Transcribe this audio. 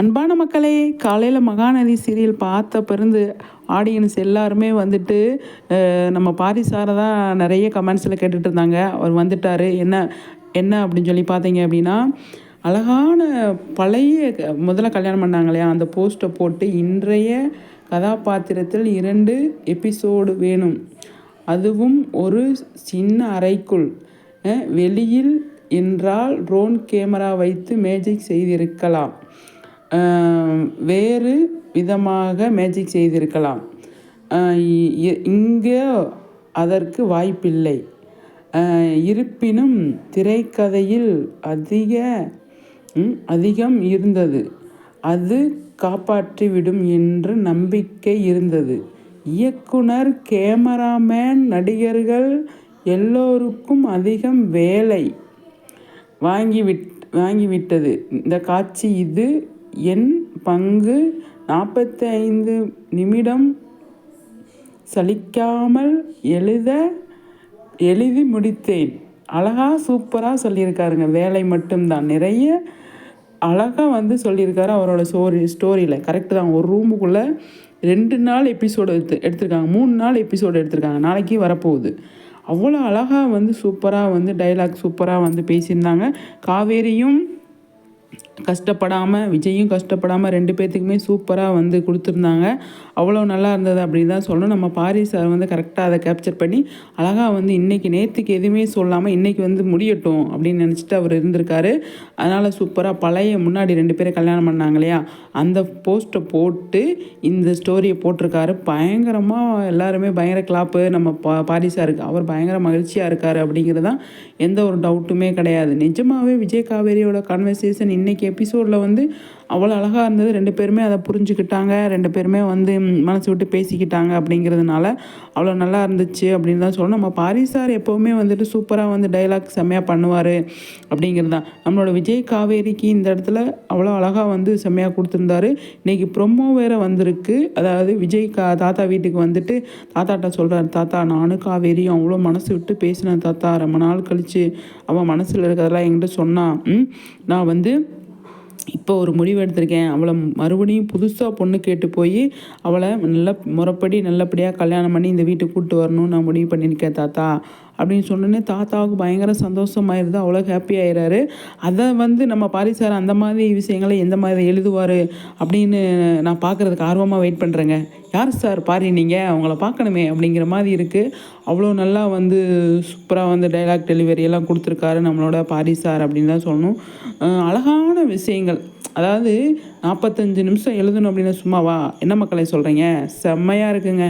அன்பான மக்களே காலையில் மகாநதி சீரியல் பார்த்த பிறந்து ஆடியன்ஸ் எல்லாருமே வந்துட்டு நம்ம பாரிசாரை தான் நிறைய கமெண்ட்ஸில் கேட்டுட்டு இருந்தாங்க. அவர் வந்துட்டார். என்ன என்ன அப்படின்னு சொல்லி பார்த்தீங்க அப்படின்னா அழகான பழைய முதல்ல கல்யாணம் பண்ணாங்க இல்லையா? அந்த போஸ்ட்டை போட்டு இன்றைய கதாபாத்திரத்தில் இரண்டு எபிசோடு வேணும். அதுவும் ஒரு சின்ன அறைக்குள் வெளியில் என்றால் ட்ரோன் கேமரா வைத்து மேஜிக் செய்திருக்கலாம். வேறு விதமாக மேஜிக் செய்திருக்கலாம். இங்கே அதற்கு வாய்ப்பில்லை. இருப்பினும் திரைக்கதையில் அதிக அதிகம் இருந்தது. அது காப்பாற்றிவிடும் என்று நம்பிக்கை இருந்தது. இயக்குனர் கேமராமேன் நடிகர்கள் எல்லோருக்கும் அதிகம் வேலை வாங்கிவிட் வாங்கிவிட்டது. இந்த காட்சி இது என் பங்கு நாற்பத்தி ஐந்து நிமிடம் சலிக்காமல் எழுத எழுதி முடித்தேன். அழகாக சூப்பராக சொல்லியிருக்காருங்க. வேலை மட்டும்தான். நிறைய அழகாக வந்து சொல்லியிருக்காரு அவரோட ஸ்டோரி ஸ்டோரியில் கரெக்டு தான். ஒரு ரூமுக்குள்ளே ரெண்டு நாள் எபிசோடு எடுத்து எடுத்திருக்காங்க. மூணு நாள் எபிசோடு எடுத்திருக்காங்க. நாளைக்கு வரப்போகுது. அவ்வளோ அழகாக வந்து சூப்பராக வந்து டைலாக் சூப்பராக வந்து பேசியிருந்தாங்க. காவேரியும் கஷ்டப்படாமல் விஜயும் கஷ்டப்படாமல் ரெண்டு பேர்த்துக்குமே சூப்பராக வந்து கொடுத்துருந்தாங்க. அவ்வளோ நல்லா இருந்தது அப்படின்னு தான் சொல்லணும். நம்ம பாரி சார் வந்து கரெக்டாக அதை கேப்சர் பண்ணி அழகாக வந்து இன்றைக்கி நேற்றுக்கு எதுவுமே சொல்லாமல் இன்றைக்கி வந்து முடியட்டும் அப்படின்னு நினச்சிட்டு அவர் இருந்திருக்காரு. அதனால் சூப்பராக பழைய முன்னாடி ரெண்டு பேரும் கல்யாணம் பண்ணாங்க இல்லையா? அந்த போஸ்ட்டை போட்டு இந்த ஸ்டோரியை போட்டிருக்காரு. பயங்கரமாக எல்லாருமே பயங்கர கிளாப்பு நம்ம பா இருக்குது அவர் பயங்கர மகிழ்ச்சியாக இருக்கார் அப்படிங்கிறது தான் எந்த ஒரு டவுட்டுமே கிடையாது. நிஜமாகவே விஜய் காவேரியோட கான்வர்சேஷன் இன்றைக்கி எபிசோடில் வந்து அவ்வளோ அழகாக இருந்தது. ரெண்டு பேருமே அதை புரிஞ்சுக்கிட்டாங்க. ரெண்டு பேருமே வந்து மனசு விட்டு பேசிக்கிட்டாங்க அப்படிங்கிறதுனால அவ்வளோ நல்லா இருந்துச்சு அப்படின்னு தான் சொல்லணும். நம்ம பாரி சார் எப்போவுமே வந்துட்டு சூப்பராக வந்து டைலாக் செம்மையாக பண்ணுவார் அப்படிங்கிறது தான். நம்மளோட விஜய் காவேரிக்கு இந்த இடத்துல அவ்வளோ அழகாக வந்து செம்மையாக கொடுத்துருந்தாரு. இன்றைக்கி ப்ரொமோ வேறு வந்திருக்கு. அதாவது விஜய் கா தாத்தா வீட்டுக்கு வந்துட்டு தாத்தாட்ட சொல்கிறார் தாத்தா நானும் காவேரியும் அவ்வளோ மனசு விட்டு பேசினேன் தாத்தா. ரொம்ப நாள் கழித்து அவன் மனசில் இருக்கிறதெல்லாம் என்கிட்ட சொன்னான். நான் வந்து இப்போ ஒரு முடிவு எடுத்திருக்கேன். அவளை மறுபடியும் புதுசாக பொண்ணு கேட்டு போய் அவளை நல்ல முறைப்படி நல்லபடியாக கல்யாணம் பண்ணி இந்த வீட்டுக்கு கூப்பிட்டு வரணும்னு நான் முடிவு பண்ணியிருக்கேன் தாத்தா. அப்படின்னு சொன்னோன்னே தாத்தாவுக்கு பயங்கர சந்தோஷமாயிருது. அவ்வளோ ஹாப்பி ஆயிடுறாரு அதை வந்து நம்ம பாரிசார் அந்த மாதிரி விஷயங்களை எந்த மாதிரி எழுதுவார் அப்படின்னு நான் பார்க்குறதுக்கு ஆர்வமாக வெயிட் பண்ணுறேங்க யார் சார் பாரி நீங்கள் அவங்கள பார்க்கணுமே அப்படிங்கிற மாதிரி இருக்குது அவ்வளோ நல்லா வந்து சூப்பராக வந்து டைலாக் டெலிவரி எல்லாம் கொடுத்துருக்காரு நம்மளோட பாரி சார் அப்படின்னு தான் சொல்லணும். அழகான விஷயங்கள். அதாவது நாற்பத்தஞ்சு நிமிஷம் எழுதணும் அப்படின்னா சும்மாவா? என்ன மக்களை சொல்கிறீங்க செம்மையாக இருக்குங்க.